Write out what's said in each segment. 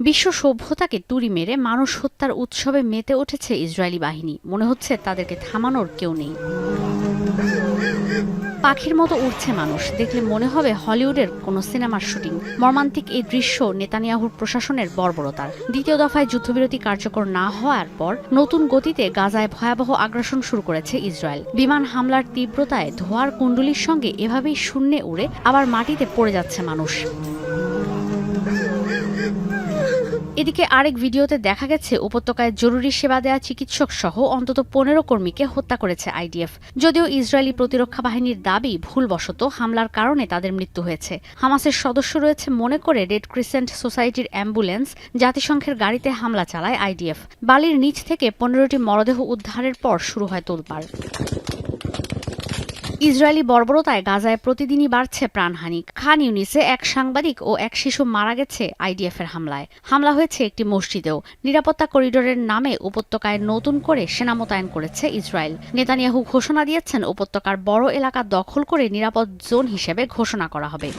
বিশ্ব সভ্যতাকে তুড়ি মেরে মানুষ হত্যার উৎসবে মেতে উঠেছে ইসরায়েলি বাহিনী। মনে হচ্ছে তাদেরকে থামানোর কেউ নেই। পাখির মতো উড়ছে মানুষ। দেখলে মনে হবে হলিউডের কোনো সিনেমার শুটিং। মর্মান্তিক এই দৃশ্য নেতানিয়াহুর প্রশাসনের বর্বরতার। দ্বিতীয় দফায় যুদ্ধবিরতি কার্যকর না হওয়ার পর নতুন গতিতে গাজায় ভয়াবহ আগ্রাসন শুরু করেছে ইসরায়েল। বিমান হামলার তীব্রতায় ধোয়ার কুণ্ডুলির সঙ্গে এভাবেই শূন্যে উড়ে আবার মাটিতে পড়ে যাচ্ছে মানুষ। এদিকে আরেক ভিডিওতে দেখা গেছে, উপত্যকায় জরুরি সেবা দেয়া চিকিৎসক সহ অন্তত পনেরো কর্মীকে হত্যা করেছে আইডিএফ। যদিও ইসরায়েলি প্রতিরক্ষা বাহিনীর দাবি ভুলবশত হামলার কারণে তাদের মৃত্যু হয়েছে। হামাসের সদস্য রয়েছে মনে করে রেড ক্রিসেন্ট সোসাইটির অ্যাম্বুলেন্স জাতিসংঘের গাড়িতে হামলা চালায় আইডিএফ। বালির নিচ থেকে পনেরোটি মরদেহ উদ্ধারের পর শুরু হয় তোলপাড়। ইসরায়েলি বর্বরতায় গাজায় প্রতিদিনই বাড়ছে প্রাণহানি। খান ইউনিসে এক সাংবাদিক ও এক শিশু মারা গেছে আইডিএফ এর হামলায়। হামলা হয়েছে একটি মসজিদেও। নিরাপত্তা করিডোরের নামে উপত্যকায় নতুন করে সেনা মোতায়েন করেছে ইসরায়েল। নেতানিয়াহু ঘোষণা দিয়েছেন, উপত্যকার বড় এলাকা দখল করে নিরাপদ জোন হিসেবে ঘোষণা করা হবে।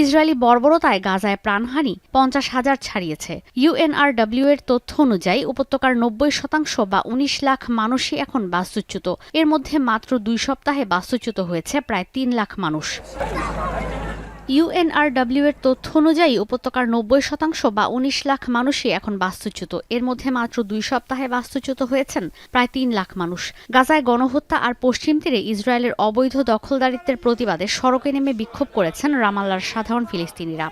ইসরায়েলি বর্বরতায় গাজায় প্রাণহানি পঞ্চাশ হাজার ছাড়িয়েছে। ইউএনআরডব্লিউ এর তথ্য অনুযায়ী উপত্যকার নব্বই শতাংশ বা উনিশ লাখ মানুষই এখন বাস্তুচ্যুত। এর মধ্যে মাত্র দুই সপ্তাহে বাস্তুচ্যুত হয়েছে প্রায় তিন লাখ মানুষ। ইউএনআরডব্লিউ এর তথ্য অনুযায়ী উপত্যকার নব্বই শতাংশ বা উনিশ লাখ মানুষই এখন বাস্তুচ্যুত। এর মধ্যে মাত্র দুই সপ্তাহে বাস্তুচ্যুত হয়েছেন প্রায় তিন লাখ মানুষ। গাজায় গণহত্যা আর পশ্চিম তীরে ইসরায়েলের অবৈধ দখলদারিত্বের প্রতিবাদে সড়কে নেমে বিক্ষোভ করেছেন রামাল্লার সাধারণ ফিলিস্তিনিরা।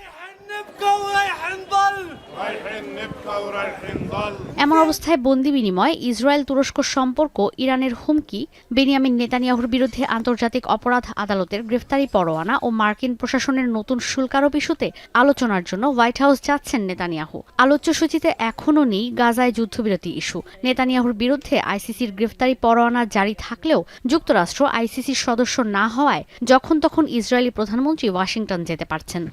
এমন অবস্থায় বন্দি বিনিময় ইসরায়েল তুরস্ক সম্পর্ক, ইরানের হুমকি, বেনিয়ামিন নেতানিয়াহুর বিরুদ্ধে আন্তর্জাতিক অপরাধ আদালতের গ্রেফতারি পরোয়ানা ও মার্কিন প্রশাসনের নতুন শুল্কারোপ ইস্যুতে আলোচনার জন্য হোয়াইট হাউস যাচ্ছেন নেতানিয়াহু। আলোচ্য সূচিতে এখনও নেই গাজায় যুদ্ধবিরতি ইস্যু। নেতানিয়াহুর বিরুদ্ধে আইসিসির গ্রেফতারি পরোয়ানা জারি থাকলেও যুক্তরাষ্ট্র আইসিসির সদস্য না হওয়ায় যখন তখন ইসরায়েলি প্রধানমন্ত্রী ওয়াশিংটন যেতে পারছেন।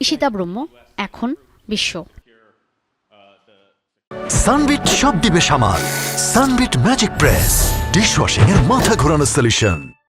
ঈশিতা ব্রহ্ম এখন বিশ্ব। সানবিট সব দিবে সামাল। সানবিট ম্যাজিক প্রেস ডিশওয়াশিং এর মাথা ঘোরানো সলিউশন